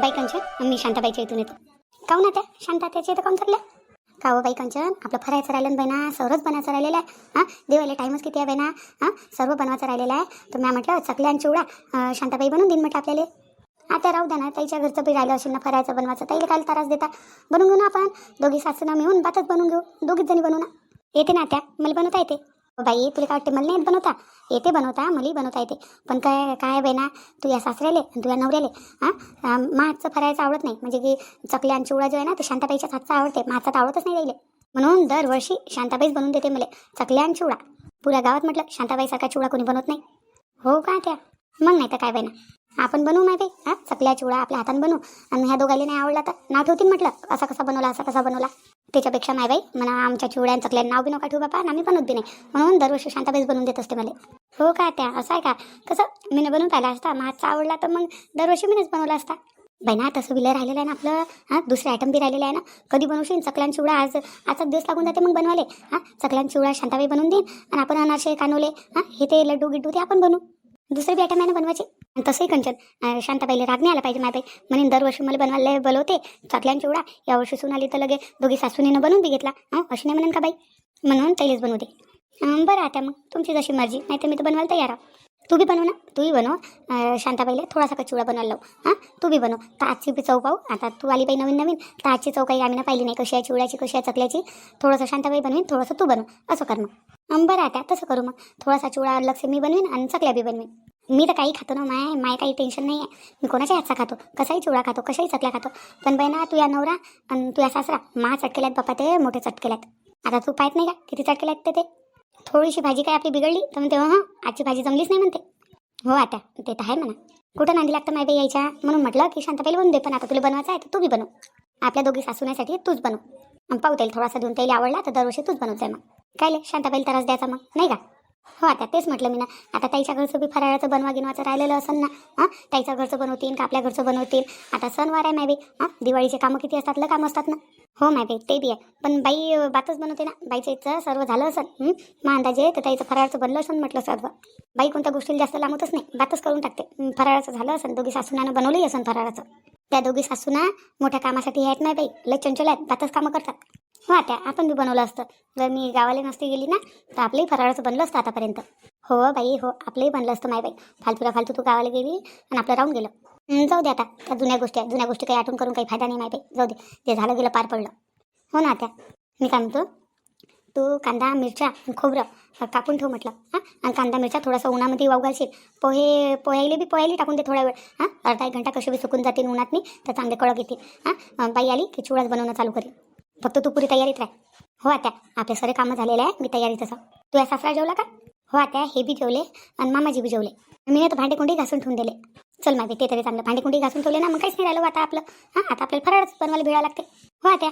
बाई कंचन मी शांताबाईच्या इथून येतो. काहून हो आता शांता त्याच्या इथं काऊन चाललं? का हो बाई कंचन आपलं फरायचं राहिलं ना बाई ना? सर्वच बनायचं राहिलेलं आहे. हां? देवाला टाईमच किती आहे बाई ना? हां? सर्व बनवायचं राहिलेलं आहे. तर मी म्हटलं चकल्या आणि चिवडा शांताबाई बनवून देईन म्हटलं आपल्याला. आता राहू द्या ना त्याच्या घरचं बी राहिलं असेल ना फरायचं बनवायचं त्याला काल त्रास देता? बनवून घेऊ ना आपण? दोघी सासूना मिळून बातच बनवून घेऊ. दोघीच जणी बनवू ना. येते ना त्या मला बनवता येते. बाई तुला काय वाटते मला नाही येत बनवता? येते बनवता मलाही बनवता येते. पण काय काय बाई ना तू या सासऱ्याले आणि या नवऱ्याले हां? मागचं फरायचं आवडत नाही. म्हणजे की चकल्या आणि चिवडा जो आहे ना ते शांताबाईच्याच हातचा आवडते. माझा तर आवडतच नाही राहिले म्हणून दरवर्षी शांताबाईच बनवून देते मला. चकल्या आणि चिवडा. पुऱ्या गावात म्हटलं शांताबाईसारखा चिवडा कोणी बनवत नाही. हो का त्या? मग नाही तर काय बाई ना आपण बनवू माहिती हां? चकल्या चिवडा आपल्या हाताने बनवू. आणि ह्या दोघांनी नाही आवडला तर नाव ठेवतील म्हटलं असा कसा बनवला असा कसा बनवला. त्याच्यापेक्षा नाही बाई म्हणा आमच्या चिवड्या चकल्या नाव बी नका ठेवू बापा आम्ही बनवत बी नाही. म्हणून दरवर्षी शांताबाईच बनवून देत असते मला. हो का त्या असं आहे का? कसं? मीनं बनवून पाहिला असता माझा आवडला तर मग दरवर्षी मीनच बनवला असता. बाई ना तसं विलं राहिलेलं आहे ना आपलं हां? दुसरे आयटम बी राहिलेलं आहे ना? कधी बनवशील? चकल्यान चिवडा आज आजचा दिवस लागून जाते मग बनवाले हां? चकल्यान चिवडा शांताबाई बनवून देईन आणि आपण अनारसे कानवले हां? हे ते लड्डू गिड्डू ते आपण बनवू. दुसरे बी आयटम आहे ना बनवायचे? तसंही कंचन. अं, शांताबाईला राग नाही आला पाहिजे माझ्या म्हणून दरवर्षी मला बनवायला बोलवते चकल्यान चिवडा. यावर्षी सून आली तर लगे दोघी सासूनेनं बनवून बी घेतला. हां अशी नाही म्हणून का बाई? म्हणून त्यालाच बनवू दे बरं आता मग. तुमची जशी मर्जी. नाही तर मी तर बनवायला तयार आहे. तू बी बनव ना. तूही बनव. शांता शांताबाईला थोडासा का चिवडा बनवायला लावू. हां? तू बी बनव. तर आजची बी चव पाहू. आता तू आली बाई नवीन नवीन. तर आजची चव काही आम्ही ना पाहिली नाही. कशी आहे चिवड्याची कशी आहे चकल्याची. थोडंसं शांताबाई बनवीन थोडंसं तू बनव. असं कर मग. बरं आता तसं करू मग. थोडासा चिवडा लक्ष मी बनवीन आणि चकल्या बी बनवीन. मी तर काही खातो ना माय. माय काही टेन्शन नाही आहे मी कोणाच्या हातचा खातो? कसाही चिवडा खातो कशाही चकल्या खातो. पण बाई ना तू या नवरा आणि तू या सासरा. मा चटकेल्यात बापा ते मोठे चटकेल्यात. आता तू पाहत नाही का किती चटकेल्यात ते? थोडीशी भाजी काय आपली बिघडली तर म्हणते हां आजची भाजी जमलीच नाही म्हणते. हो आता ते तर आहे म्हणा. कुठं नांदी लागतं माय यायच्या? म्हणून म्हटलं की शांताबाईला बनवून दे पण आता तुला बनवायचं आहे तर तू बी बनव. आपल्या दोघी सासूण्यासाठी तूच बनव. आणि पाहू त्याला थोडासा देऊन तेल आवडला तर दरवर्षी तूच बनवत जाय मग. काय शांताबाईल त्रास द्यायचा मग नाही का? हो आता तेच म्हटलं मी ना. आता ताईच्या घरचं बी फराळाचं बनवा गिनवाचं राहिलेलं असेल ना. हां ताईच्या घरचं बनवतील का आपल्या घरचं बनवतील आता सणवार आहे मॅबी हां दिवाळीचे कामं किती असतात ल कामं असतात ना. हो मायबी ते बी आहे. पण बाई बातच बनवते ना. बाईचं इथं सर्व झालं असेल हं? मग अंदाजे तर ताईचं फराळाचं बनलं असेल म्हटलं सर्व बाई कोणत्या गोष्टीला जास्त लांबतच नाही बातच करून टाकते. फराळाचं झालं असेल दोघी सासूनानं बनवलंही असेल फराळाचं. त्या दोघी सासूना मोठ्या कामासाठी आहेत नाही बाई लय चंचल आहेत बातच कामं करतात. हो आता आपण बी बनवलं असतं. जर मी गावाला नसती गेली ना तर आपलंही फराळाचं बनलं असतं आतापर्यंत. हो बाई हो आपलंही बनलं असतं माय बाई. फालतूला फालतू तू गावाला गेली आणि आपलं राहून गेलं. जाऊ दे आता. त्या जुन्या गोष्टी आहेत जुन्या गोष्टी काही आठवण करून काही फायदा नाही माहिती. जाऊ दे. जे झालं गेलं पार पडलं. हो ना त्या मी काय म्हणतो? तू कांदा मिरच्या खोबरं कापून ठेव म्हटलं. हां? आणि कांदा मिरच्या थोडासा उन्हामध्ये वाहू घालशील पोहे पोह्याले बी पोह्याले टाकून दे थोडा वेळ. हां? अर्धा एक घंटा कशी बी सुकून जातील उन्हात मी तर चांगले कळक येतील. हां? बाई आली की चिवडाच बनवणं चालू करेल फक्त तू पुरी तयारीत राह. हो आता आपले सगळे कामं झालेले आहे. मी तयारीत असं तू या सासरा जेवला का? हो आता हे बी जेवले आणि मामाजी बी जेवले. मी तर भांडे कुंडी घासून ठेवून दिले. चल माहिती ते तरी चांगलं. भांडे कुंडी घासून ठेवले ना मग काहीच नाही राहिलं आता आपलं. हां आता आपल्याला फराळच बनवायला भिळा लागते. हो त्या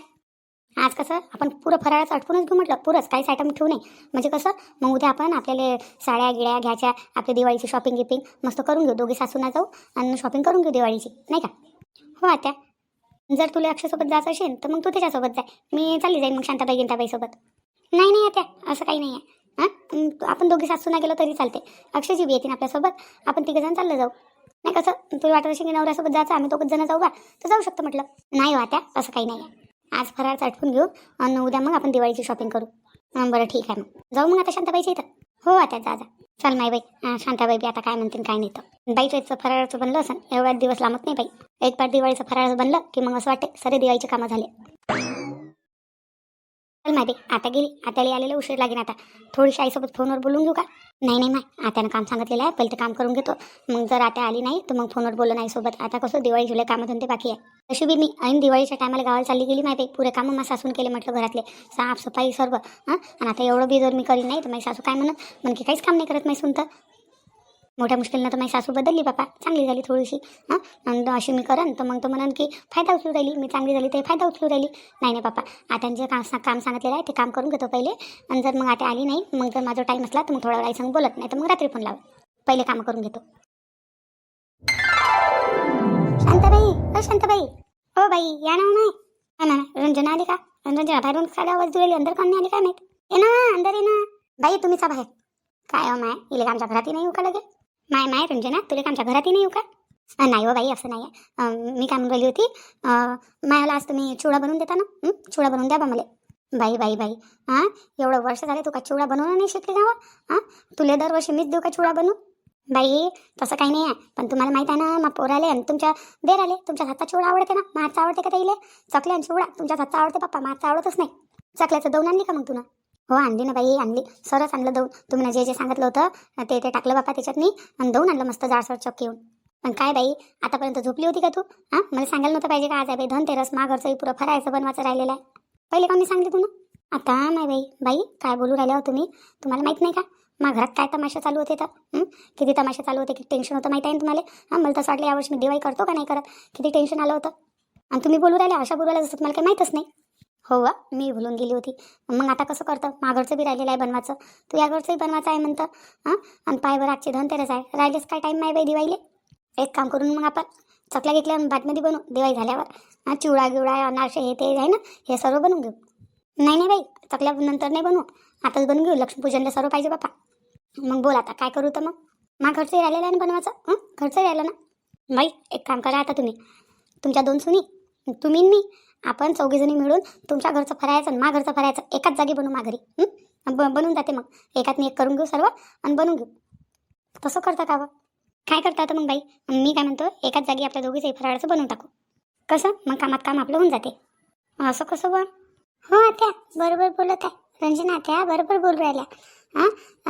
आज कसं आपण पुरं फराळाचं अटकूनच घेऊ म्हटलं. पुरंच काहीच आयटम ठेवू नये. म्हणजे कसं मग उद्या आपण आपल्याला साड्या गिड्या घ्यायच्या आपल्या दिवाळीची शॉपिंग गिपिंग मस्त करून घेऊ. दोघी सासूना जाऊ आणि शॉपिंग करून घेऊ दिवाळीची. नाही का? हो आता जर तुला अक्षयसोबत जायचं असेल तर मग तू त्याच्यासोबत जाय मी चालली जाईन मग शांताबाई गिंताबाईसोबत नाही नाही आता असं काही नाही आहे हां? आपण दोघी सासूना गेलो तरी चालते. अक्षयजी बी येतील आपल्यासोबत. आपण तिघं जण चाललं जाऊ. नाही कसं तुम्ही वाटत असेल की नवऱ्यासोबत जायचं आम्ही दोघं जण जाऊ बा. तर जाऊ शकतो म्हटलं. नाही हो आता असं काही नाही आहे आज फराळ आठवून घेऊ आणि उद्या मग आपण दिवाळीची शॉपिंग करू. बरं ठीक आहे मग. जाऊ मग आता शांताबाईच्या इथं. हो आता जा जा. चल माय बाई. शांताबाई बी आता काय म्हणतील काय नाही तर. बाईचं फराळाचं बनलं असं एवढ्याच दिवस लांबत नाही बाई. एक पार दिवाळीचं फराळाचं बनलं की मग असं वाटते सरे दिवाळीचे कामं झाले. माहिती आता गेली. आताली आलेलं उशीर लागेल आता. थोडीशी आईसोबत फोनवर बोलून घेऊ का? नाही नाही माय आत्यानं काम सांगितलेलं आहे. पहिले तर काम करून घेतो. मग जर आता आली नाही तर मग फोनवर बोललं नाही सोबत आता कसं दिवाळी जुलै कामधंदे बाकी आहे. तशी बी मी ऐन दिवाळीच्या टायमाला गावाला चालली गेली माहिती पुरे कामं मग सासून केले म्हटलं घरातले. साफसफाई सर्व हां? आणि आता एवढं बी जर मी करीन नाही तर माझी सासू काय म्हणत? मग की काहीच काम नाही करत माहिती सुनतं. मोठ्या मुश्किलनं तर माझी सासू बदलली बापा. चांगली झाली थोडीशी. हां? अशी मी करन तर मग तो म्हणन की फायदा उचलू राहिली. मी चांगली झाली तरी फायदा उचलू राहिली. नाही नाही बापा. आता जे काम सा- काम सांगितलेलं आहे ते काम करून घेतो पहिले. आणि जर मग आता आली नाही मग जर माझा टाईम असला तर मग थोडा वेळ बोलत नाही तर मग रात्री फोन लाव. पहिले काम करून घेतो. शांताबाई अ शांताबाई. हो बाई या ना नाही हा ना रंजना आली का? रंजना बाहेरून साड्या आवाज दिलेली अंदर कोणी नाही आली काय माहीत? ये ना अंदर ये ना. बाई तुम्हीच बाहेर. काय हो माय? इले आमच्या घरातही नाही येऊ का माय माय रंजना तुला आमच्या घरातही नाही येऊ का? नाही हो बाई असं नाही आहे मी काय म्हणून राहिली होती? अ, मायाला आज तुम्ही चिवडा बनवून देता ना? हं? चिवडा बनवून द्या बा मला. बाई बाई बाई हां एवढं वर्ष झाले तू का चिवडा बनवणं नाही शिकली का हां तुले दरवर्षी मीच देऊ का चिवडा बनवू? बाई तसं काही नाही आहे पण तुम्हाला माहीत आहे ना मग पोराले आणि तुमच्या देर आले तुमच्या हातचा चिवडा आवडते ना? मारचा आवडते का ताईले? चकले आणि चिवडा तुमच्या हातचा आवडते पप्पा मारचा आवडतच नाही. चकल्याचं दोन आणली का मग तुला हो आणली ना बाई आणली. सरच आणलं दौन तुम्ही जे जे सांगितलं होतं ते ते टाकलं बापा त्याच्यात मी. आणि दौन आणलं मस्त जाडसर चक्की येऊन. पण काय बाई आतापर्यंत झोपली होती का तू? हां? मला सांगायला नव्हतं पाहिजे का आज आहे बाई धनतेरस माघरचंही पुरं फरायचं बनवायचं राहिलेलं आहे. पहिले का मी सांगली तुला आता नाही बाई. बाई काय बोलू राहिल्या हो तुम्ही? तुम्हाला माहीत नाही का? मा घरात काय तमाशा चालू होते तर? किती तमाशा चालू होते किती टेन्शन होतं माहीत आहे ना तुम्हाला? हां मला तसं वाटलं यावर्षी मी दिवाळी करतो का नाही करत? किती टेन्शन आलं होतं. आणि तुम्ही बोलू राहिले अशा बोलू जसं तुम्हाला काही माहीतच नाही. हो वा मी भुलून गेली होती. मग आता कसं करतं? माघरचं बी राहिलेलं आहे बनवायचं. तू या घरचंही बनवायचं आहे म्हणतं हां? आणि पायवर आजची धनतेरस आहे. राहिलेच काय टाईम नाही बाई दिवाळीले? एक काम करून मग आपण चकल्या घेतल्या बाटमध्ये बनवू दिवाळी झाल्यावर. हां चिवडा गिवडा अनारसे हे ते आहे ना हे सर्व बनवून घेऊ. नाही नाही बाई चकल्या नंतर नाही बनवू. आताच बनवून घेऊ लक्ष्मीपूजनला सर्व पाहिजे बापा. मग बोल आता काय करू तर मग? मा घरचंही राहिलेलं आहे ना बनवायचं हां? घरचंही राहिलं ना? बाई एक काम करा आता तुम्ही. तुमच्या दोन सुनी तुम्ही मी आपण चौघीजणी मिळून तुमच्या घरचं फरायचं आणि मा घरचं फरायचं एकाच जागी बनवू मा घरी ब बनून जाते मग. एकात एक करून घेऊ सर्व आणि बनवून घेऊ. तसं करता का काय करता आता मग बाई? मी काय म्हणतो एकाच जागी आपल्या दोघीचंही फराळाचं बनवून टाकू. कसं? मग कामात काम आपलं होऊन जाते. असं कसं बा हो आत्या बरोबर बोलत आहे. रंजना आत्या बरोबर बोलू राहिल्या. हां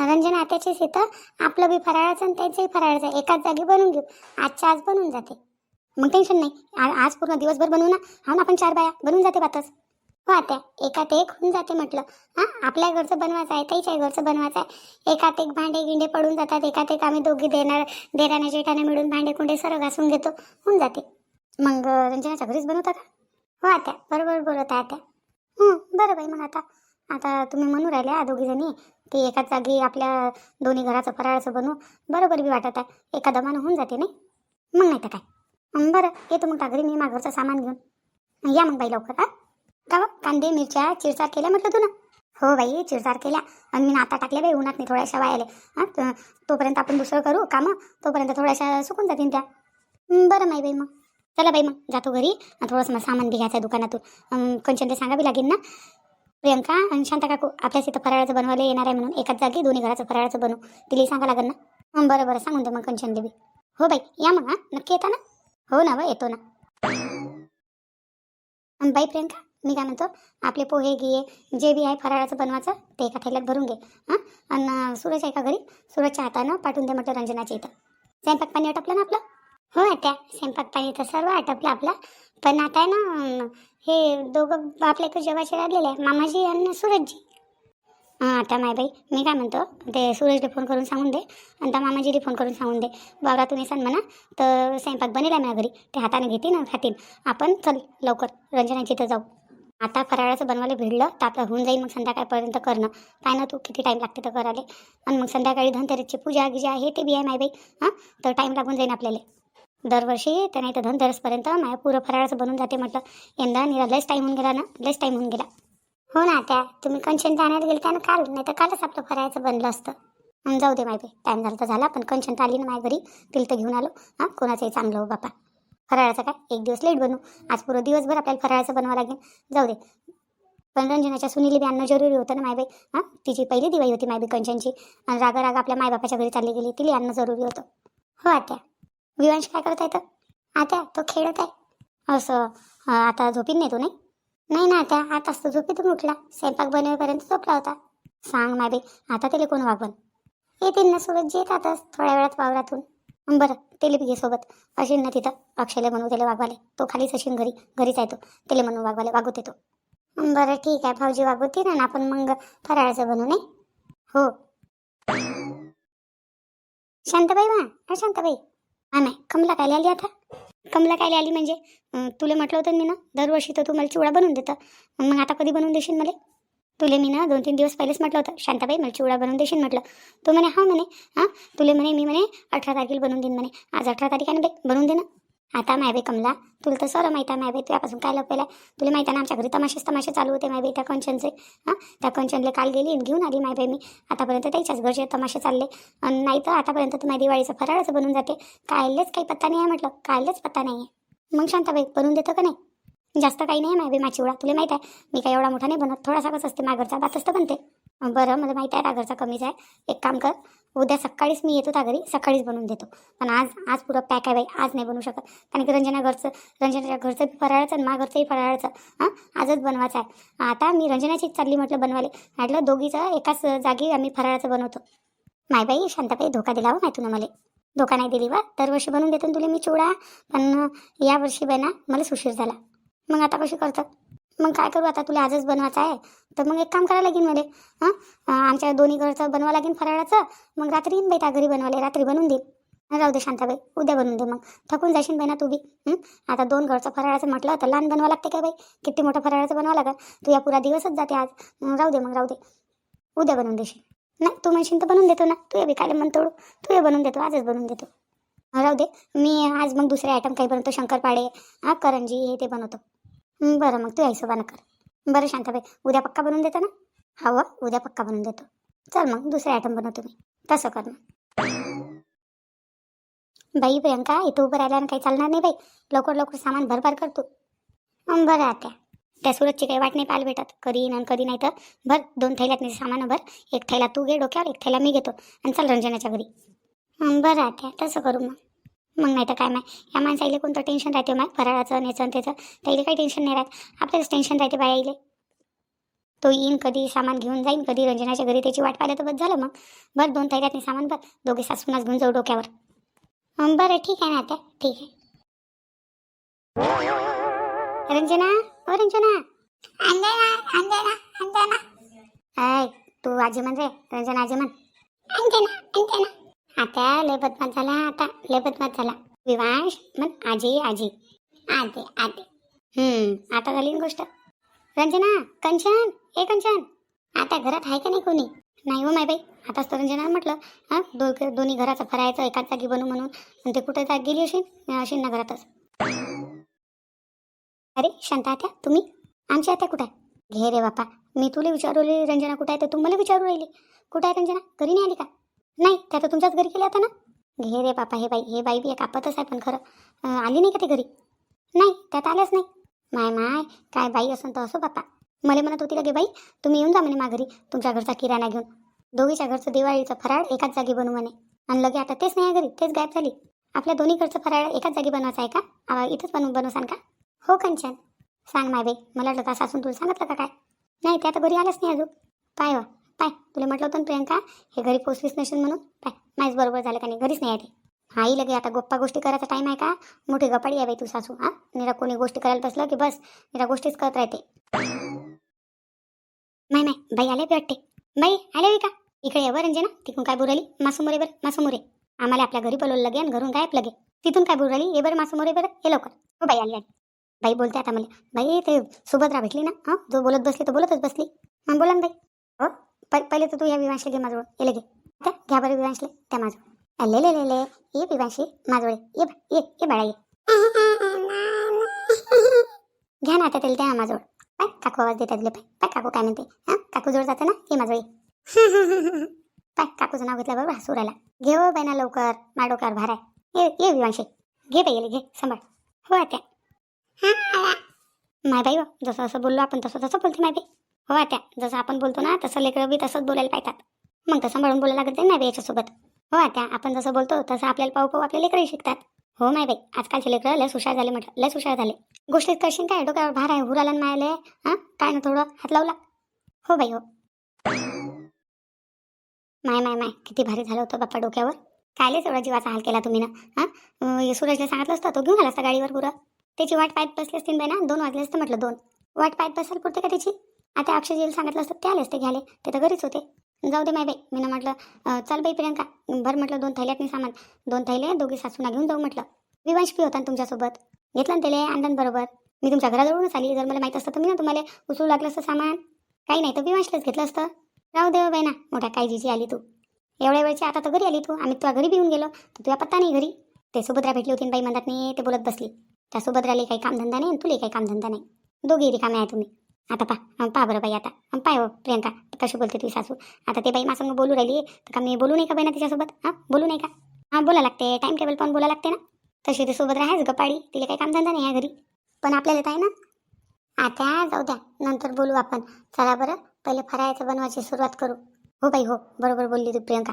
रंजना आत्याचीच इथं आपलं बी फराळाचं आणि त्यांचंही फराळाचं. आहे. एकाच जागी बनवून घेऊ. आजच्या आज बनवून जाते. मग टेन्शन नाही. आ- आज पूर्ण दिवसभर बनवू ना? हा ना आपण चार बाया? बनवून जाते बातच हो आत्या एकात एक होऊन जाते म्हटलं. हां आपल्या घरचं बनवायचं आहे त्याच्या घरचं बनवायचं आहे. एकात एक भांडे गिंडे पडून जातात एकात एक आम्ही दोघी देणार देराने जेठाने मिळून भांडे कुंडे सर्व घासून घेतो होऊन जाते. मग अं, रंजनाच्या घरीच बनवता का? हो आत्या बरोबर बोलत आहे आत्या. हं बरं बाई मग आता. आता तुम्ही म्हणू राहिल्या दोघी जणी. की एकाच जागी आपल्या दोन्ही घराचं फराळाचं बनवू. बरोबर बी वाटत आहे. एका दमानं होऊन जाते नाही? मग नाही तर काय? बरं. येतो मग टाकरी मी माघरचं सामान घेऊन. या मग बाई लवकर हा. का कांदे मिरच्या चिरचार केल्या म्हटलं तू ना? हो बाई चिरचार केल्या. आणि मी आता टाकल्या बाई उन्हात मी थोड्याशा वायाले. हां तोपर्यंत आपण दुसरं करू कामं? तोपर्यंत थोड्याशा सुकून जातील त्या. बरं माही बाई मग. चला बाई मग जातो घरी. थोडंसं मला सामान बी घ्यायचं दुकानातून. अं, कंचन ते सांगावी लागेल ना? प्रियंका आणि शांता काकू आपल्याच इथं फराळाचं बनवायला येणार आहे म्हणून. एकाच जागी दोन्ही घराचं फराळाचं बनवू तिला सांगा लागेल ना? बरं बरं. सांगून दे मग कंचन देवी हो बाई या मग हां. नक्की येता ना? हो ना व येतो ना. आणि बाई प्रियंका मी काय म्हणतो आपले पोहे गिये जे बी आहे फराळाचं बनवायचं ते एका थैल्यात भरून घे हां? आणि सूरज आहे का घरी? सूरजच्या हातानं पाठवून दे म्हटलं रंजनाच्या इथं. स्वयंपाक पाणी आटपलं ना आपलं? हो आता स्वयंपाक पाणी तर सर्व आटपलं आपलं. पण आता आहे ना हे दोघं आपल्या इथं जेवायचे राहिलेले आहे मामाजी आणि सूरजजी. हां आता नाही बाई मी काय म्हणतो ते सूरजला फोन करून सांगून दे आणि त्या मामाजीला फोन करून सांगून दे. वावरातून येसान म्हणा तर स्वयंपाक बनेल आहे माझ्या घरी. ते हाताने घेतील ना खातील. आपण चल लवकर रंजनाची इथं जाऊ. आता फराळाचं बनवायला भिडलं तर आपलं होऊन जाईल मग संध्याकाळपर्यंत करणं. काय ना तू किती टाईम लागते तर करायला. आणि मग संध्याकाळी धनतेरसची पूजा गिजा आहे ते बी आहे माय बाई हां? तर टाईम लागून जाईल आपल्याला. दरवर्षी तर नाही तर धनतेरसपर्यंत माझ्या पुरं फराळाचं बनून जाते म्हटलं. यंदा निरा लयच टाईम होऊन गेला ना लयच टाईम होऊन गेला. हो ना त्या तुम्ही कंचन आणायला गेलं त्यानं काल नाही तर कालच आपलं फराळाचं बनलं असतं. जाऊ दे माय बाई टाईम झाला तर झाला पण कंचन आली ना माझ्या घरी तिला तर घेऊन आलो. हां कोणाचंही चांगलं हो बापा? फराळाचं काय? एक दिवस लेट बनू. आज पुरं दिवसभर आपल्याला फराळाचं बनवावं लागेल. जाऊ दे. पण रंजनाच्या सुनीली बी आणणं जरुरी होतं ना मायबाई हां तिची पहिली दिवाळी होती मायबी कंचनची आणि रागा रागा आपल्या मायबापाच्या घरी चालली गेली तिला आणणं जरुरी होतं. हो आत्या. विवांश काय करत आहे तर आत्या तो खेळत आहे. असं आता झोपीन नाही तो नाही? नाही ना त्या आताच तो झोपेतून उठला. स्वयंपाक बनवेपर्यंत झोपला होता. सांग माबी आता त्याला कोण वागवण? येतील ना सोबत येतातच थोड्या वेळात वावरातून. बरं तेले बी घे सोबत. असेल ना तिथं. अक्षयला म्हणू त्याला वागवाले. तो खालीच असेल घरी. घरीच आहे तो. त्याला म्हणून वागवाले वागवते तो. बरं ठीक आहे. भाऊजी वागवते ना आपण मग फराळाचं बनवू नाही? हो. शांताबाई वा. शांताबाई. हा नाही. कमला काय आली आता? कमला काय आली म्हणजे तुला म्हटलं होतं मी ना दरवर्षी तर तू मला चिवडा बनवून देतं. मग आता कधी बनवून देशील मला? तुले मी ना दोन तीन दिवस पहिलेच म्हटलं होतं शांताबाई मला चिवडा बनवून देशील म्हटलं. तू म्हणे हा म्हणे हां तुले म्हणे मी म्हणे अठरा तारखेला बनवून देईन म्हणे. आज अठरा तारीख आहे ना बाई बनवून दे ना. आता मायबे कमला तुला तर सर माहिती आहे मायबे तुझ्यापासून काय लपलेलं आहे तुला माहिती आहे ना आमच्या घरी तमाशेच तमाशे चालू होते मायबे त्या कंचनचे. हां? त्या कंचनले काल गेली आणि घेऊन आली मायबे मी. आतापर्यंत त्याच्याच घरचे तमाशे चालले. आणि नाही तर आतापर्यंत तू माझ्या दिवाळीचं फराळच बनून जाते. कायलेच काही पत्ता नाही आहे म्हटलं. कायलेच पत्ता नाही आहे. मग शांताबाई बनवून देतं का नाही? जास्त काही नाही मायबे माझी चिवडा. तुला माहिती आहे मी काही एवढा मोठा नाही बनत. थोडासा कसं असते माघरचा घरचा तर बनते. बरं मला माहिती आहे त्या घरचा कमीच आहे. एक काम कर उद्या सकाळीच मी येतो त्या घरी सकाळीच बनवून देतो. पण आज आज पुरं पॅक आहे बाई आज नाही बनवू शकत. कारण की रंजना घरचं रंजनाच्या घरचं बी फराळाचं आणि मा घरचंही फराळाचं. हां? आजच बनवायचं आहे. आता मी रंजनाचीच चालली म्हटलं बनवाले म्हटलं दोघीचं एकाच जागी आम्ही फराळाचं बनवतो. माय बाई शांताबाई धोका दिला हो माहिती ना मला. धोका नाही दिली बा. दरवर्षी बनवून देतो ना तुला मी चिवडा. पण या वर्षी बाई ना मला सुशीर झाला. मग आता कशी करतात? मग काय करू आता? तुला आजच बनवायचं आहे. तर मग एक काम करायला लागेल मला हां? आमच्या दोन्ही घरचं बनवा लागेल फराळाचं. मग रात्री येईन बाई त्या घरी बनवायला रात्री बनवून देईन. राहू दे शांताबाई. उद्या बनवून दे मग. थकून जाशील बाई ना तू बी. आता दोन घरचं फराळाचं म्हटलं तर लहान बनवा लागते काय बाई? किती मोठं फराळाचं बनवा लागेल. तू या पुरा दिवसच जाते आज. मग राहू दे मग राहू दे. उद्या बनवून देशील. नाही तू म्हणशील तर बनवून देतो ना. तू ये बी काय म्हणतो तू ये बनवून देतो आजच बनवून देतो. राहू दे. मी आज मग दुसरे आयटम काही बनवतो. शंकरपाळे हा करंजी हे ते बनवतो. बरं मग तू या हिशोबानं कर. बरं शांताबाई उद्या पक्का बनवून देतो ना? हवं उद्या पक्का बनवून देतो. चल मग दुसरे आयटम बनवतो मी. तसं कर मग. बाई प्रियंका इथं उभं राहिल्यानं काही चालणार नाही बाई. लवकर लवकर सामान भरभर करतो हं, बरं आता त्या सुरतची काही वाट नाही पाहायला भेटत. कधी येईन आणि कधी नाही तर. भर दोन थैल्यात नाही सामान भर. एक थैला तू घे डोक्यावर एक थैला मी घेतो. आणि चल रंजनाच्या घरी. बरं आता तसं करू मग. मग नाही तर काय माय या माणसाईले कोणतं टेन्शन राहते माय फराळाचं नेचं त्याचं. त्याला काही टेन्शन नाही राहत. आपल्यालाच टेन्शन राहते बायाईले. तो येईन कधी सामान घेऊन जाईन कधी रंजनाच्या घरी त्याची वाट पाहिलं तर बस झालं मग. बरं दोन थैल्यात सामान भर. दोघे सासूनाच घेऊन जाऊ डोक्यावर. हं, बरं ठीक आहे ना आता. ठीक आहे. रंजना? ओ रंजना. अंजना अंजना अंजना. हाय तू आजी म्हण रे. रंजना आजी म्हण अंजना अंजना. आता लय बदमात झाला आता लय बदमात झाला. विवांश म्हण आजी आजी. आते आते. हम्म आता झाली ना गोष्ट. रंजना कंचन ए कंचन. आता घरात आहे का नाही कोणी? नाही हो माय बाई आताच तर रंजना म्हटलं हां दो दोन्ही घराचं फरायचं एकाच जागी बनू म्हणून. आणि ते कुठे जाग गेली अशी अशी ना घरातच. अरे शांता आत्या तुम्ही? आमची आत्या कुठं आहे? घे रे बापा मी तुला विचारवली रंजना कुठं आहे? तर तू मला विचारू राहिली. कुठं आहे रंजना? घरी नाही आली का? नाही त्या तर तुमच्याच घरी गेल्या होत्या ना? घे रे बापा हे बाई हे बाई बी एक आपतच आहे पण खरं. आली नाही का ते घरी? नाही त्यात आल्याच नाही. माय माय काय बाई असं तर असो बापा मला म्हणत होती लगे बाई तुम्ही येऊन जा म्हणे माघरी तुमच्या घरचा किराणा घेऊन. दोघीच्या घरचं दिवाळीचं फराळ एकाच जागी बनवू म्हणे. आणि लगे आता तेच नाही आहे घरी तेच गायब झाली. आपल्या दोन्ही घरचं फराळ एकाच जागी बनवायचं आहे का? आ, इथंच बनवून बनवसान का? हो कंचन. सांग माय बाई मला वाटलं का सासून तुला सांगितलं का काय? नाही त्या तर घरी आल्याच नाही अजून. पाय वा. पाय तुला म्हटलं होतं ना प्रियंका हे घरी पोचलीच नसेल म्हणून? पाय माहीच बरोबर झालं का नाही घरीच नाही आहे आई लगे आता गप्पा गोष्टी करायचा टाईम आहे का? मोठी गपाडी आहे बाई तू सासू हा? निरा कोणी गोष्टी करायला बसलं की बस निरा गोष्टीच करत राहते. नाही नाही बाई आले बी वाटते. बाई आले का? इकडे ये बरं रंजना तिकडून काय बोलाली मासुमोरे बरं मासुमोरे. आम्हाला आपल्या घरी बोलवलं लगे आणि घरून गायब लगे. तिथून काय बोलू राहिली? ये बरं मासुमोरे बरं ये लवकर. हो बाई आली आली. बाई बोलते आता मला. बाई ते सुभद्रा भेटली ना? हां? जो बोलत बसली तो बोलतच बसली. हां बोला ना बाई. हो? पहिले तर तू या विवांशी घे माझं येले घे घ्या बरं विवांशले. त्या माझं ले ले ले ले. ये विवांशी. माझोळे ये. ये ये बाळा ये. घ्या ना आता त्याला त्या माझवळ पाय काकू आवाज देतात पाय. पाय काकू काय म्हणते? हां? काकू जवळ जाते ना? ये माझं ये. पाय काकूचं नाव घेतल्याबरोबर हसू राहिला. घे हो बाई ना लवकर. माडोकार डोक्यावर भार आहे ये ये विवांशी. घे बाई येले घे सांभाळ. हो आत्या. माय बाई हो, जसं जसं बोललो आपण तसं तसं बोलते माय बाई. हो आत्या जसं आपण बोलतो ना तसं लेकरं बी तसंच बोलायला पाहतात. मग तसं सांभाळून बोलायला लागत नाही याच्यासोबत हो आत्या आपण जसं बोलतो तसं आपल्याला पाहू पाहू आपले लेकरही शिकतात. हो माय बाई. आजकालचे लेकरं लस हुशार झाले म्हटलं. लस हुशार झाले. गोष्टीत करशील काय डोक्यावर भार आहे हुराला मायले. हां? काय ना थोडं हात लावला. हो बाई हो. माय माय माय. किती भारी झालं होतं बाप्पा डोक्यावर. कायलेच एवढा जीवाचा हाल केला तुम्ही ना? हां? सूरजला सांगितलं असतं तो घेऊन आला असता गाडीवर पुरं त्याची वाट पाहत बसली असतील बाई ना दोन वाजले असतं म्हटलं दोन. वाट पाहत बसाल पुरते का त्याची? आता अक्षयजीला सांगितलं असतं ते आले असते घ्याले ते तर घरीच होते. जाऊ दे माय बाई मी ना म्हटलं चल बाई प्रियंका भर म्हटलं दोन थैल्यात मी सामान. दोन थैले दोघी सासूना घेऊन जाऊ म्हटलं. विवांश पी होता ना तुमच्यासोबत? घेतलं ना त्याला आणलं बरोबर. मी तुमच्या घराजवळूनच आली जर मला माहीत असतं तर मी ना तुम्हाला उचलू लागलं असतं सामान. काही नाही तर विवांशलाच घेतलं असतं. राहू दे बाई ना मोठ्या काळजीची आली तू. एवढ्या वेळची आता तर घरी आली तू. आम्ही तुला घरी घेऊन गेलो. तर तुझ्या पत्ता नाही घरी. ते सुभद्रा भेटली होती बाई म्हणतात नाही ते बोलत बसली. त्या सुभद्राला काही कामधंदा नाही आणि तुला काही कामधंदा नाही. दोघी रिकामे आहे तुम्ही. आता पा अं, पहा बरं बाई आता. अं, पाय हो प्रियंका कशी बोलते तुझी सासू? आता ते बाई माझ्यासंग बोलू राहिली तर का मी बोलू नाही का बाई ना तिच्यासोबत? हां बोलू नाही का? हां बोला लागते टाईम टेबल पण बोला लागते ना. तशी ती सुभद्रा आहेच गपाडी तिला काही कामधंदा नाही आहे घरी. पण आपल्याला काय ना. आता जाऊ द्या नंतर बोलू आपण. चला बरं पहिले फराळाचं बनवायची सुरुवात करू. हो बाई हो बरोबर बोलली तू प्रियंका.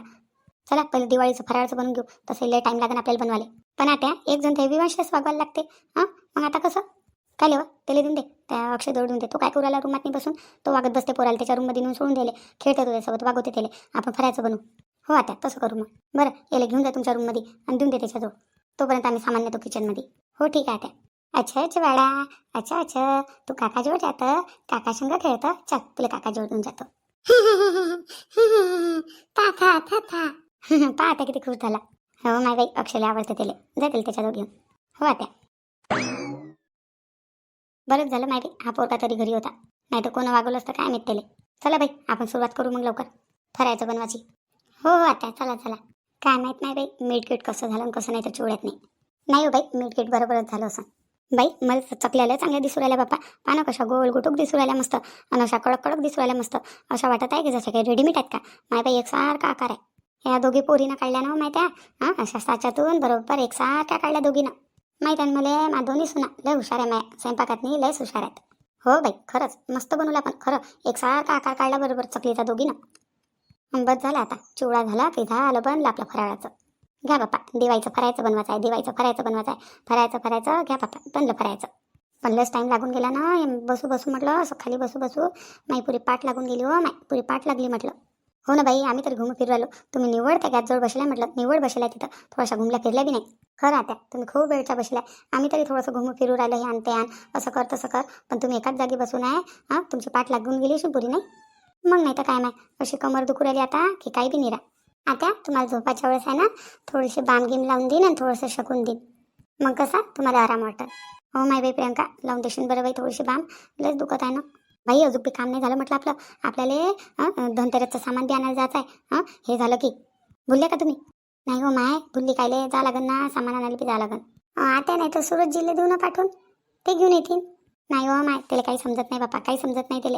चला पहिले दिवाळीचं फराळाचं बनवून घेऊ. तसं लय टाईम लागेल आपल्याला बनवायला. पण आता एक जण ते विवांशच वागवायला लागते. हां मग आता कसं? काय लेवा त्याला देऊन दे. त्या अक्षय दौड दे. तो काय करू आला रूमात बसून? तो वागत बसते पोराला त्याच्या रूममध्ये नेऊन सोडून दिले खेळते तो त्याच्यासोबत वागवते त्याला. आपण फरायचं बनवू हो आता तसं करू मग. बरं याला घेऊन जा तुमच्या रूममध्ये आणि देऊन दे त्याच्याजवळ तोपर्यंत आम्ही सामान नेतो किचनमध्ये हो ठीक आहे आता. अच्छा अच्छा बाळा. अच्छा अच्छा. तू काकाजवळ जातं. काका संग खेळतं. चल तुला काकाजवळ घेऊन जातो. काका था पहा आता किती खुश झाला. हो माय बाई. अक्षयला आवडते त्याला. जातील त्याच्याजवळ घेऊन. हो आता. बरंच झालं माहिती. हा पोरका तरी घरी होता. नाही तर कोण वागवलं असतं काय माहीत त्याला चला बाई आपण सुरुवात करू मग लवकर. फरायचं बनवायची. हो हो आता चला चला. काय माहीत नाही बाई मीठ किट कसं झालं आणि कसं नाही तर चिवड्यात नाही. नाही हो बाई मीठ किट बरोबरच झालं असं. बाई मला चकल्याला चांगल्या दिसू राहिल्या बाप्पा. पानं कशा गोल गुटूक दिसू राहिल्या मस्त आणि अशा कडक कडक दिसू राहिल्या मस्त. अशा वाटत आहे की जशा काही रेडीमेड आहेत का? माय बाई एकसारखा आकार आहे. ह्या दोघी पोरीनं काढल्या ना हो माहिती आहे? हां अशा साच्यातून बरोबर एकसारख्या काढल्या दोघीनं. माहीत आहे मला मा दोन्ही सुना. लय हुशार आहे माया. स्वयंपाकात नाही लयच हुशार आहेत. हो बाई खरंच. मस्त बनवला पण खरं. एकसारखा आकार काढला बरोबर चकलीचा दोघीनं. ना बस झाला आता. चिवडा झाला की झालं बनलं आपलं फराळाचं. घ्या बाप्पा दिवाळीचं फरायचं बनवायचं आहे दिवाळीचं फरायचं बनवायचं आहे फरायचं फरायचं घ्या बाप्पा बनलं फरायचं. पण लस टाईम लागून गेला ना बसू बसू म्हटलं असं खाली बसू बसू माई पुरी पाठ लागून गेली हो माई पुरी पाठ लागली म्हटलं. हो ना बाई आम्ही तर घुमू फिरू तुम्ही निवड त्या गॅसजवळ बसलाय म्हटलं. निवड बसलाय तिथं. थोड्याशा घुमल्या फिरल्या बी नाही. खरं आता तुम्ही खूप वेळच्या बसलाय. आम्ही तरी थोडंसं घुमू फिरू राहिलं हे आणते आण. असं कर तसं कर. पण तुम्ही एकाच जागी बसून आहे हां तुमची पाठ लागून गेली अशी पुरी नाही? मग नाही तर काय नाही अशी कमर दुखू राहिली आता की काही बी निरा. आता तुम्हाला झोपाच्या वेळेस आहे ना थोडीशी बाम गिम लावून देईन आणि थोडंसं शकून देईन. मग कसा? तुम्हाला आराम वाटत हो माय बाई प्रियंका लावून देशील बरं बाई थोडीशी बाम लस दुखत आहे ना. बाई अजून बी काम नाही झालं म्हटलं आपलं. आपल्याला धनतेरसचं सामान बी आणायला जायचं आहे हां हे झालं की. बोलले का तुम्ही? नाही हो माय बोलली कायले जा लागन ना सामान आणायला बी जा लागन. आता नाही तर सुरत जिल्हे देऊ ना पाठवून. ते घेऊन येतील. नाही हो माय त्याला काही समजत नाही बापा काही समजत नाही त्याला.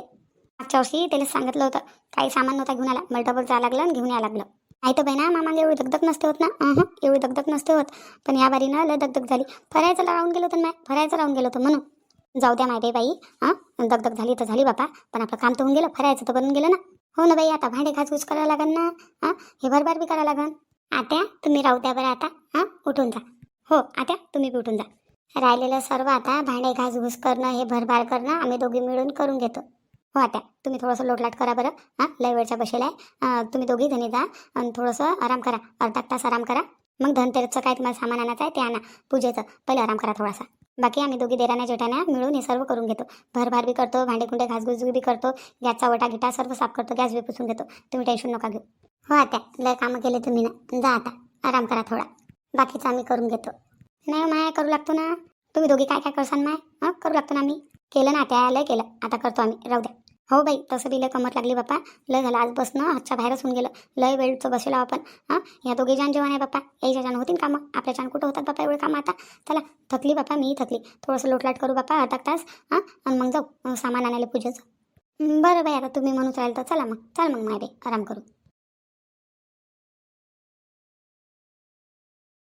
मागच्या वर्षी त्याला सांगितलं होतं काही सामान नव्हता घेऊन आला मला डबल जा लागलं आणि घेऊन या लागलं. नाही तर बहिणा ना मामाला एवढी दगदग नसते होत ना? अहं, एवढी दगदग नसते होत. पण या बारीनं लय दगदग झाली. फरायचं राहून गेलो होतं ना माय फरायचं राहून गेलो होतं म्हणून. जाऊ द्या माहिती बाई हां? दगदग झाली तर झाली बापा पण आपलं काम तर होऊन गेलं फरायचं तर बनून गेलं ना. हो ना बाई आता भांडे घासघूस करावं लागन ना हां? हे भरभार बी करावं लागन. आत्या तुम्ही राहू द्या बरं आता हां? उठून जा. हो आत्या तुम्ही बी उठून जा. राहिलेलं सर्व आता भांडे घासघूस करणं हे भरभार करणं आम्ही दोघी मिळून करून घेतो. हो आत्या तुम्ही थोडंसं लोटलाट करा बरं हां? लय वेळच्या बसेला आहे. तुम्ही दोघी जणी जा आणि थोडंसं आराम करा अर्धा तास आराम करा. मग धनतेरसचं काय तुम्हाला सामान आणायचं आहे ते आणा पूजेचं. पहिले आराम करा थोडासा. बाकी आम्ही दोघी देराण्या जेठाण्या मिळून हे सर्व करून घेतो. भरभार बी करतो भांडेकुंडे कुंडे बी करतो गॅसचा वटा गिटा सर्व साफ करतो गॅस बी पुसून घेतो. तुम्ही टेन्शन नका घेऊ. हो आता लय कामं केले तुम्ही ना. जा आता आराम करा थोडा. बाकीचं आम्ही करून घेतो. नाही हो माय करू लागतो ना. तुम्ही दोघी काय काय करसान माय? हां करू लागतो ना आम्ही. केलं ना आता लय केलं. आता करतो आम्ही. राहू द्या. हो बाई तसं बी लय कमर लागली बाप्पा. लय झालं आज बसणं हातच्या बाहेरच होऊन गेलं. लय वेळचं बसलो आपण हां? या दोघे जाण जेवण आहे बाप्पा. याच्या जाण होतील कामं. आपल्या जाण कुठं होतात बाप्पा एवढे कामं आता. चला थकली बाप्पा मी थकली. थोडंसं लोटलाट करू बाप्पा अर्धा तास हां? आणि मग जाऊ सामान आणायला पूजेचं. बरं बाई आता तुम्ही म्हणून राहिलं तर चला मग. चल मग माय बाई आराम करू.